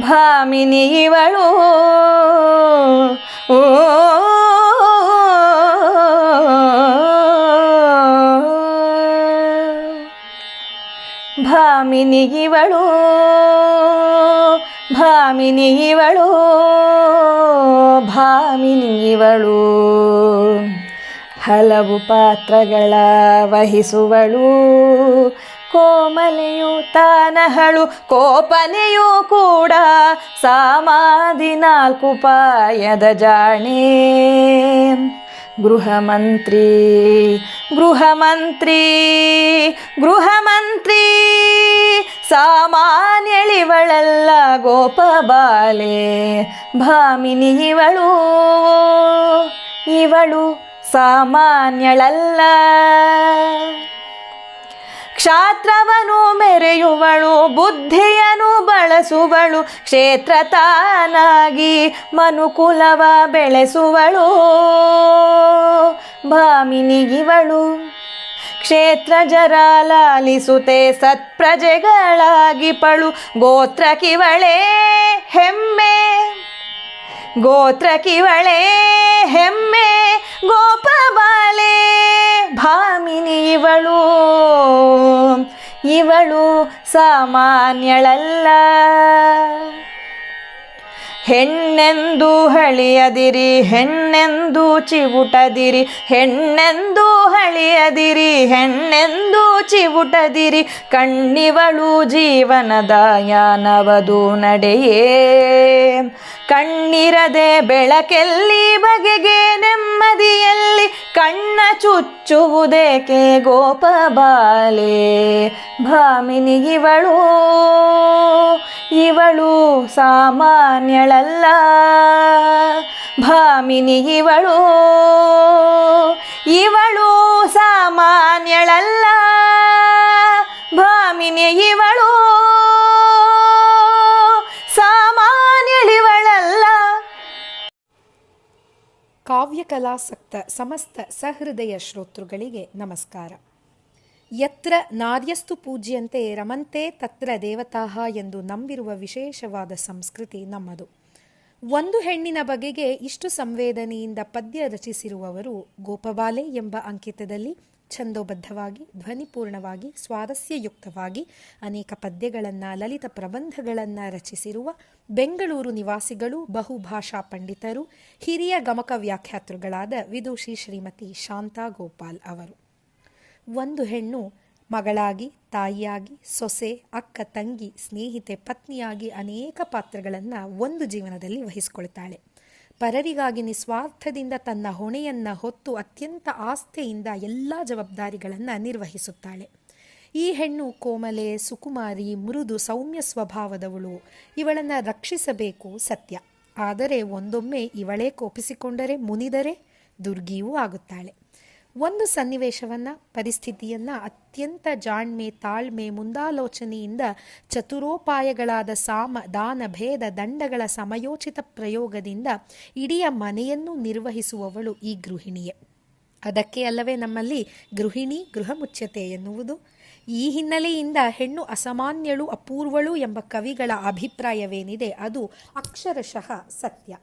ಭಾಮಿನಿ ಇವಳು ಓ ಭಾಮಿನಿ ಇವಳು ಭಾಮಿನಿ ಇವಳು ಭಾಮಿನಿ ಇವಳು ಹಲವು ಪಾತ್ರಗಳ ವಹಿಸುವಳು. ಕೋಮಲೆಯು ತಾನಹಳು, ಕೋಪನೆಯೂ ಕೂಡ ಸಾಮಾಧಿ ನಾಲ್ಕು ಪಾಯದ ಜಾಣೆ. ಗೃಹ ಮಂತ್ರಿ ಗೃಹ ಮಂತ್ರಿ ಗೃಹ ಮಂತ್ರಿ ಸಾಮಾನ್ಯಳಿವಳಲ್ಲ ಗೋಪಬಾಲೆ ಭಾಮಿನಿ ಇವಳು ಇವಳು ಸಾಮಾನ್ಯಳಲ್ಲ. ಕ್ಷಾತ್ರವನು ಮೆರೆಯುವಳು ಬುದ್ಧಿಯನು ಬಳಸುವಳು ಕ್ಷೇತ್ರ ತಾನಾಗಿ ಮನುಕುಲವ ಬೆಳೆಸುವಳು. ಭಾಮಿನಿಗಿವಳು ಕ್ಷೇತ್ರ ಜರ ಲಾಲಿಸುತ್ತೆ ಸತ್ಪ್ರಜೆಗಳಾಗಿ ಪಳು ಗೋತ್ರ ಕಿವಳೆ ಹೆಮ್ಮೆ. ಗೋತ್ರ ಕಿವಳೆ ಹೆಮ್ಮೆ, ಗೋಪಬಾಲೆ ಭಾಮಿನಿ ಇವಳು ಇವಳು ಸಾಮಾನ್ಯಳಲ್ಲ. ಹೆಣ್ಣೆಂದು ಹಳಿಯದಿರಿ, ಹೆಣ್ಣೆಂದು ಚಿವುಟದಿರಿ, ಹೆಣ್ಣೆಂದು ಹಳಿಯದಿರಿ, ಹೆಣ್ಣೆಂದು ಚಿವುಟದಿರಿ, ಕಣ್ಣಿವಳು ಜೀವನದ ಯಾನವದು ನಡೆಯೇ. ಕಣ್ಣಿರದೆ ಬೆಳಕೆಲ್ಲಿ ಬಗೆಗೆ ನೆಮ್ಮದಿಯಲ್ಲಿ ಕಣ್ಣ ಚುಚ್ಚುವುದೇಕೆ ಗೋಪಬಾಲೆ ಭಾಮಿನಿ ಇವಳು ಸಾಮಾನ್ಯಳಲ್ಲ. ಭಾಮಿನಿ ಇವಳು ಇವಳು ಸಾಮಾನ್ಯಳಲ್ಲ. ಭಾಮಿನಿ ಇವಳು ಸಾಮಾನ್ಯಳಿವಳಲ್ಲ. ಕಾವ್ಯಕಲಾಸಕ್ತ ಸಮಸ್ತ ಸಹೃದಯ ಶ್ರೋತೃಗಳಿಗೆ ನಮಸ್ಕಾರ. ಯತ್ರ ನಾರ್ಯಸ್ತು ಪೂಜ್ಯಂತೆ ರಮಂತೆ ತತ್ರ ದೇವತಾಹ ಎಂದು ನಂಬಿರುವ ವಿಶೇಷವಾದ ಸಂಸ್ಕೃತಿ ನಮ್ಮದು. ಒಂದು ಹೆಣ್ಣಿನ ಬಗೆಗೆ ಇಷ್ಟು ಸಂವೇದನೆಯಿಂದ ಪದ್ಯ ರಚಿಸಿರುವವರು ಗೋಪಬಾಲೆ ಎಂಬ ಅಂಕಿತದಲ್ಲಿ ಛಂದೋಬದ್ಧವಾಗಿ, ಧ್ವನಿಪೂರ್ಣವಾಗಿ, ಸ್ವಾರಸ್ಯಯುಕ್ತವಾಗಿ ಅನೇಕ ಪದ್ಯಗಳನ್ನು, ಲಲಿತ ಪ್ರಬಂಧಗಳನ್ನು ರಚಿಸಿರುವ ಬೆಂಗಳೂರು ನಿವಾಸಿಗಳು, ಬಹುಭಾಷಾ ಪಂಡಿತರು, ಹಿರಿಯ ಗಮಕ ವ್ಯಾಖ್ಯಾತೃಗಳಾದ ವಿದುಷಿ ಶ್ರೀಮತಿ ಶಾಂತಾ ಗೋಪಾಲ್ ಅವರು. ಒಂದು ಹೆಣ್ಣು ಮಗಳಾಗಿ, ತಾಯಿಯಾಗಿ, ಸೊಸೆ, ಅಕ್ಕ, ತಂಗಿ, ಸ್ನೇಹಿತೆ, ಪತ್ನಿಯಾಗಿ ಅನೇಕ ಪಾತ್ರಗಳನ್ನು ಒಂದು ಜೀವನದಲ್ಲಿ ವಹಿಸಿಕೊಳ್ತಾಳೆ. ಪರರಿಗಾಗಿ ನಿಸ್ವಾರ್ಥದಿಂದ ತನ್ನ ಹೊಣೆಯನ್ನು ಹೊತ್ತು ಅತ್ಯಂತ ಆಸ್ಥೆಯಿಂದ ಎಲ್ಲ ಜವಾಬ್ದಾರಿಗಳನ್ನು ನಿರ್ವಹಿಸುತ್ತಾಳೆ. ಈ ಹೆಣ್ಣು ಕೋಮಲೆ, ಸುಕುಮಾರಿ, ಮೃದು, ಸೌಮ್ಯ ಸ್ವಭಾವದವಳು. ಇವಳನ್ನು ರಕ್ಷಿಸಬೇಕು ಸತ್ಯ. ಆದರೆ ಒಂದೊಮ್ಮೆ ಇವಳೇ ಕೋಪಿಸಿಕೊಂಡರೆ ಮುನಿದರೆ ದುರ್ಗಿಯೂ ಆಗುತ್ತಾಳೆ. ಒಂದು ಸನ್ನಿವೇಶವನ್ನು, ಪರಿಸ್ಥಿತಿಯನ್ನು ಅತ್ಯಂತ ಜಾಣ್ಮೆ, ತಾಳ್ಮೆ, ಮುಂದಾಲೋಚನೆಯಿಂದ ಚತುರೋಪಾಯಗಳಾದ ಸಾಮ, ದಾನ, ಭೇದ, ದಂಡಗಳ ಸಮಯೋಚಿತ ಪ್ರಯೋಗದಿಂದ ಇಡೀ ಮನೆಯನ್ನು ನಿರ್ವಹಿಸುವವಳು ಈ ಗೃಹಿಣಿಯೇ. ಅದಕ್ಕೆ ಅಲ್ಲವೇ ನಮ್ಮಲ್ಲಿ ಗೃಹಿಣಿ ಗೃಹ ಮುಚ್ಚತೆ ಎನ್ನುವುದು. ಈ ಹಿನ್ನೆಲೆಯಿಂದ ಹೆಣ್ಣು ಅಸಾಮಾನ್ಯಳು ಅಪೂರ್ವಳು ಎಂಬ ಕವಿಗಳ ಅಭಿಪ್ರಾಯವೇನಿದೆ, ಅದು ಅಕ್ಷರಶಃ ಸತ್ಯ.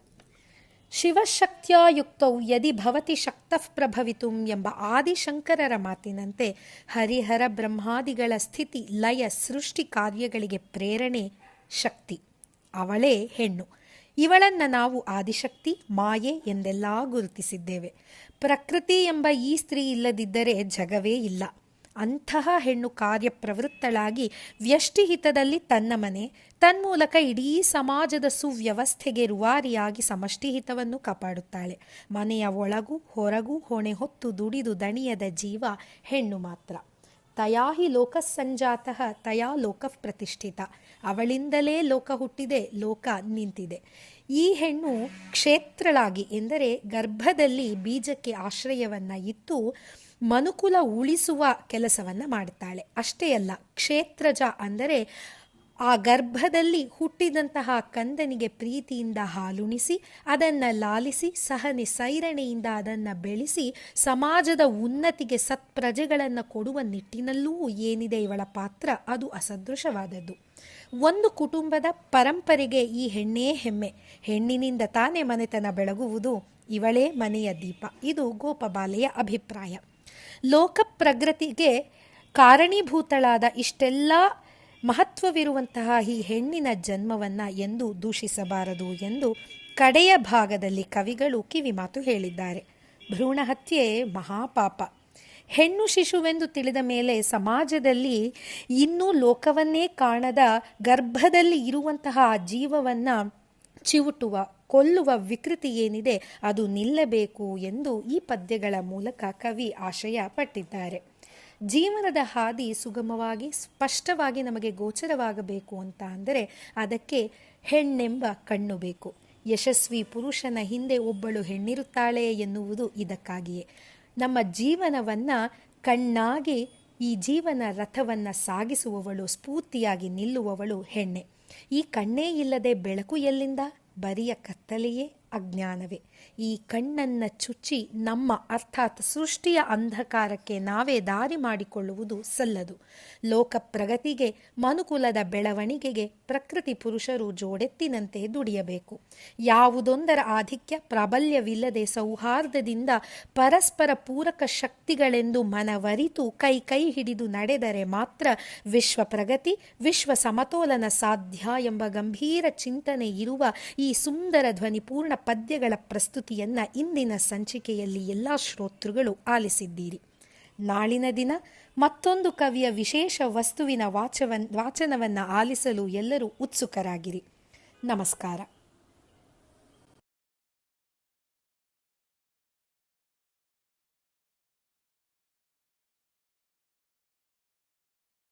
ಶಿವಶಕ್ತ್ಯಾಯುಕ್ತೌ ಯದಿ ಭವತಿ ಶಕ್ತಃ ಪ್ರಭವಿತುಂ ಎಂಬ ಆದಿಶಂಕರರ ಮಾತಿನಂತೆ ಹರಿಹರ ಬ್ರಹ್ಮಾದಿಗಳ ಸ್ಥಿತಿ, ಲಯ, ಸೃಷ್ಟಿ ಕಾರ್ಯಗಳಿಗೆ ಪ್ರೇರಣೆ, ಶಕ್ತಿ. ಅವಳೇ ಹೆಣ್ಣು. ಇವಳನ್ನು ನಾವು ಆದಿಶಕ್ತಿ, ಮಾಯೆ ಎಂದೆಲ್ಲ ಗುರುತಿಸಿದ್ದೇವೆ. ಪ್ರಕೃತಿ ಎಂಬ ಈ ಸ್ತ್ರೀ ಇಲ್ಲದಿದ್ದರೆ ಜಗವೇ ಇಲ್ಲ. ಅಂತಹ ಹೆಣ್ಣು ಕಾರ್ಯಪ್ರವೃತ್ತಳಾಗಿ ವ್ಯಷ್ಟಿಹಿತದಲ್ಲಿ ತನ್ನ ಮನೆ, ತನ್ಮೂಲಕ ಇಡೀ ಸಮಾಜದ ಸುವ್ಯವಸ್ಥೆಗೆ ರುವಾರಿಯಾಗಿ ಸಮಷ್ಟಿಹಿತವನ್ನು ಕಾಪಾಡುತ್ತಾಳೆ. ಮನೆಯ ಒಳಗೂ, ಹೊರಗೂ, ಹೊಣೆ ಹೊತ್ತು ದುಡಿದು ದಣಿಯದ ಜೀವ ಹೆಣ್ಣು ಮಾತ್ರ. ತಯಾ ಹಿ ಲೋಕಸ್ಸಂಜಾತಃ ತಯಾ ಲೋಕ ಪ್ರತಿಷ್ಠಿತ ಅವಳಿಂದಲೇ ಲೋಕ ಹುಟ್ಟಿದೆ, ಲೋಕ ನಿಂತಿದೆ. ಈ ಹೆಣ್ಣು ಕ್ಷೇತ್ರಳಾಗಿ, ಎಂದರೆ ಗರ್ಭದಲ್ಲಿ ಬೀಜಕ್ಕೆ ಆಶ್ರಯವನ್ನು ಇತ್ತು ಮನುಕುಲ ಉಳಿಸುವ ಕೆಲಸವನ್ನು ಮಾಡುತ್ತಾಳೆ ಅಷ್ಟೇ ಅಲ್ಲ, ಕ್ಷೇತ್ರಜ ಅಂದರೆ ಆ ಗರ್ಭದಲ್ಲಿ ಹುಟ್ಟಿದಂತಹ ಕಂದನಿಗೆ ಪ್ರೀತಿಯಿಂದ ಹಾಲುಣಿಸಿ, ಅದನ್ನು ಲಾಲಿಸಿ, ಸಹನೆ ಸೈರಣೆಯಿಂದ ಅದನ್ನು ಬೆಳೆಸಿ, ಸಮಾಜದ ಉನ್ನತಿಗೆ ಸತ್ಪ್ರಜೆಗಳನ್ನು ಕೊಡುವ ನಿಟ್ಟಿನಲ್ಲೂ ಏನಿದೆ ಇವಳ ಪಾತ್ರ? ಅದು ಅಸದೃಶವಾದದ್ದು. ಒಂದು ಕುಟುಂಬದ ಪರಂಪರೆಗೆ ಈ ಹೆಣ್ಣೇ ಹೆಮ್ಮೆ. ಹೆಣ್ಣಿನಿಂದ ತಾನೇ ಮನೆತನ ಬೆಳಗುವುದು ಇವಳೇ ಮನೆಯ ದೀಪ. ಇದು ಗೋಪಬಾಲೆಯ ಅಭಿಪ್ರಾಯ. ಲೋಕ ಪ್ರಗತಿಗೆ ಕಾರಣೀಭೂತಳಾದ ಇಷ್ಟೆಲ್ಲ ಮಹತ್ವವಿರುವಂತಹ ಈ ಹೆಣ್ಣಿನ ಜನ್ಮವನ್ನು ಎಂದು ದೂಷಿಸಬಾರದು ಎಂದು ಕಡೆಯ ಭಾಗದಲ್ಲಿ ಕವಿಗಳು ಕಿವಿಮಾತು ಹೇಳಿದ್ದಾರೆ. ಭ್ರೂಣ ಹತ್ಯೆ ಮಹಾಪಾಪ. ಹೆಣ್ಣು ಶಿಶುವೆಂದು ತಿಳಿದ ಮೇಲೆ ಸಮಾಜದಲ್ಲಿ ಇನ್ನೂ ಲೋಕವನ್ನೇ ಕಾಣದ ಗರ್ಭದಲ್ಲಿ ಇರುವಂತಹ ಜೀವವನ್ನು ಚಿವುಟುವ, ಕೊಲ್ಲುವ ವಿಕೃತಿ ಏನಿದೆ ಅದು ನಿಲ್ಲಬೇಕು ಎಂದು ಈ ಪದ್ಯಗಳ ಮೂಲಕ ಕವಿ ಆಶಯ ಪಟ್ಟಿದ್ದಾರೆ. ಜೀವನದ ಹಾದಿ ಸುಗಮವಾಗಿ, ಸ್ಪಷ್ಟವಾಗಿ ನಮಗೆ ಗೋಚರವಾಗಬೇಕು ಅಂತ ಅಂದರೆ ಅದಕ್ಕೆ ಹೆಣ್ಣೆಂಬ ಕಣ್ಣು ಬೇಕು. ಯಶಸ್ವಿ ಪುರುಷನ ಹಿಂದೆ ಒಬ್ಬಳು ಹೆಣ್ಣಿರುತ್ತಾಳೆ ಎನ್ನುವುದು ಇದಕ್ಕಾಗಿಯೇ. ನಮ್ಮ ಜೀವನವನ್ನು ಕಣ್ಣಾಗಿ, ಈ ಜೀವನ ರಥವನ್ನು ಸಾಗಿಸುವವಳು, ಸ್ಫೂರ್ತಿಯಾಗಿ ನಿಲ್ಲುವವಳು ಹೆಣ್ಣೆ. ಈ ಕಣ್ಣೇ ಇಲ್ಲದೆ ಬೆಳಕು ಎಲ್ಲಿಂದ? ಬರಿಯ ಕತ್ತಲೆಯೇ? ಅಜ್ಞಾನವೇ. ಈ ಕಣ್ಣನ್ನು ಚುಚ್ಚಿ ನಮ್ಮ ಅರ್ಥಾತ್ ಸೃಷ್ಟಿಯ ಅಂಧಕಾರಕ್ಕೆ ನಾವೇ ದಾರಿ ಮಾಡಿಕೊಳ್ಳುವುದು ಸಲ್ಲದು. ಲೋಕ ಪ್ರಗತಿಗೆ, ಮನುಕುಲದ ಬೆಳವಣಿಗೆಗೆ ಪ್ರಕೃತಿ ಪುರುಷರು ಜೋಡೆತ್ತಿನಂತೆ ದುಡಿಯಬೇಕು. ಯಾವುದೊಂದರ ಆಧಿಕ್ಯ ಪ್ರಾಬಲ್ಯವಿಲ್ಲದೆ ಸೌಹಾರ್ದದಿಂದ ಪರಸ್ಪರ ಪೂರಕ ಶಕ್ತಿಗಳೆಂದು ಮನವರಿತು ಕೈ ಕೈ ಹಿಡಿದು ನಡೆದರೆ ಮಾತ್ರ ವಿಶ್ವ ಪ್ರಗತಿ, ವಿಶ್ವ ಸಮತೋಲನ ಸಾಧ್ಯ ಎಂಬ ಗಂಭೀರ ಚಿಂತನೆ ಇರುವ ಈ ಸುಂದರ ಧ್ವನಿಪೂರ್ಣ ಪದ್ಯಗಳ ಪ್ರಸ್ತುತಿಯನ್ನ ಇಂದಿನ ಸಂಚಿಕೆಯಲ್ಲಿ ಎಲ್ಲ ಶ್ರೋತೃಗಳು ಆಲಿಸಿದ್ದೀರಿ. ನಾಳಿನ ದಿನ ಮತ್ತೊಂದು ಕವಿಯ ವಿಶೇಷ ವಸ್ತುವಿನ ವಾಚವನ್, ವಾಚನವನ್ನು ಆಲಿಸಲು ಎಲ್ಲರೂ ಉತ್ಸುಕರಾಗಿರಿ. ನಮಸ್ಕಾರ.